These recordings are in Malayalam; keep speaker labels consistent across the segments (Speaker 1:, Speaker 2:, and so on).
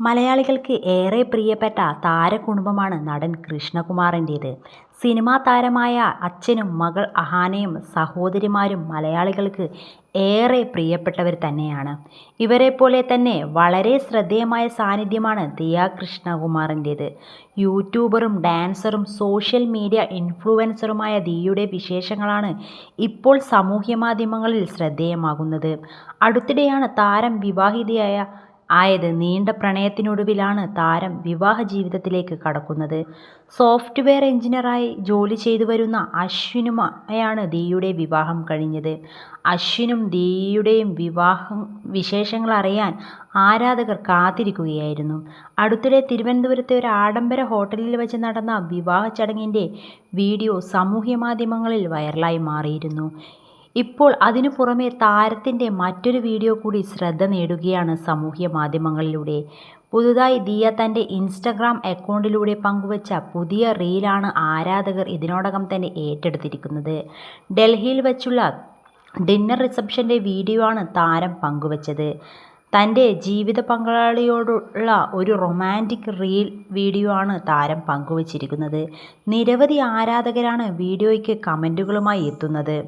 Speaker 1: മലയാളികൾക്ക് ഏറെ പ്രിയപ്പെട്ട താരകുടുംബമാണ് നടൻ കൃഷ്ണകുമാറിന്റേത്. സിനിമാ താരമായ അച്ഛനും മകൾ അഹാനയും സഹോദരിമാരും മലയാളികൾക്ക് ഏറെ പ്രിയപ്പെട്ടവർ തന്നെയാണ്. ഇവരെ പോലെ തന്നെ വളരെ ശ്രദ്ധേയമായ സാന്നിധ്യമാണ് ദിയ കൃഷ്ണകുമാറിന്റേത്. യൂട്യൂബറും ഡാൻസറും സോഷ്യൽ മീഡിയ ഇൻഫ്ലുവൻസറുമായ ദിയയുടെ വിശേഷങ്ങളാണ് ഇപ്പോൾ സമൂഹമാധ്യമങ്ങളിൽ ശ്രദ്ധേയമാകുന്നത്. അടുത്തിടെയാണ് താരം വിവാഹിതയായത്. നീണ്ട പ്രണയത്തിനൊടുവിലാണ് താരം വിവാഹ ജീവിതത്തിലേക്ക് കടക്കുന്നത്. സോഫ്റ്റ്വെയർ എഞ്ചിനീയറായി ജോലി ചെയ്തു വരുന്ന അശ്വിനുമായാണ് ദിയയുടെ വിവാഹം കഴിഞ്ഞത്. അശ്വിനും ദിയുടെയും വിവാഹം വിശേഷങ്ങൾ അറിയാൻ ആരാധകർ കാത്തിരിക്കുകയായിരുന്നു. അടുത്തിടെ തിരുവനന്തപുരത്തെ ഒരു ആഡംബര ഹോട്ടലിൽ വെച്ച് നടന്ന വിവാഹ ചടങ്ങിന്റെ വീഡിയോ സാമൂഹ്യ മാധ്യമങ്ങളിൽ വൈറലായി മാറിയിരുന്നു. ഇപ്പോൾ അതിനു പുറമെ താരത്തിന്റെ മറ്റൊരു വീഡിയോ കൂടി ശ്രദ്ധ നേടുകയാണ് സാമൂഹ്യ മാധ്യമങ്ങളിലൂടെ പുതുതായി ദിയ തന്റെ ഇൻസ്റ്റഗ്രാം അക്കൗണ്ടിലൂടെ പങ്കുവച്ച പുതിയ റീലാണ് ആരാധകർ ഇതിനോടകം തന്നെ ഏറ്റെടുത്തിരിക്കുന്നത്. ഡൽഹിയിൽ വച്ചുള്ള ഡിന്നർ റിസപ്ഷന്റെ വീഡിയോ ആണ് താരം പങ്കുവച്ചത്. തന്റെ ജീവിത പങ്കാളിയോടുള്ള ഒരു റൊമാന്റിക് റീൽ വീഡിയോ ആണ് താരം പങ്കുവച്ചിരിക്കുന്നത്. നിരവധി ആരാധകരാണ് വീഡിയോയ്ക്ക് കമന്റുകളുമായി എത്തുന്നത്.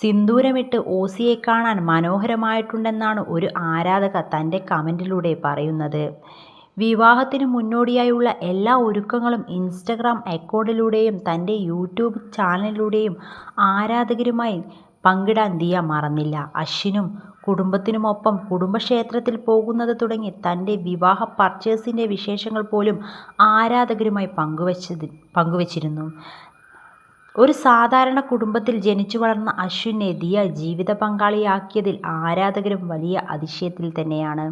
Speaker 1: സിന്ദൂരമിട്ട് ഓസിയെ കാണാൻ മനോഹരമായിട്ടുണ്ടെന്നാണ് ഒരു ആരാധക തന്റെ കമന്റിലൂടെ പറയുന്നത്. വിവാഹത്തിന് മുന്നോടിയായുള്ള എല്ലാ ഒരുക്കങ്ങളും ഇൻസ്റ്റഗ്രാം അക്കൗണ്ടിലൂടെയും തന്റെ യൂട്യൂബ് ചാനലിലൂടെയും ആരാധകരുമായി പങ്കിടാൻ ദിയ മറന്നില്ല. അശ്വിനും കുടുംബത്തിനുമൊപ്പം കുടുംബക്ഷേത്രത്തിൽ പോകുന്നത് തുടങ്ങി തന്റെ വിവാഹ പർച്ചേസിന്റെ വിശേഷങ്ങൾ പോലും ആരാധകരുമായി പങ്കുവച്ചത് പങ്കുവച്ചിരുന്നു. ഒരു സാധാരണ കുടുംബത്തിൽ ജനിച്ചു വളർന്ന അശ്വിനെ ദിയ ജീവിത പങ്കാളിയാക്കിയതിൽ ആരാധകരും വലിയ അതിശയത്തിൽ തന്നെയാണ്.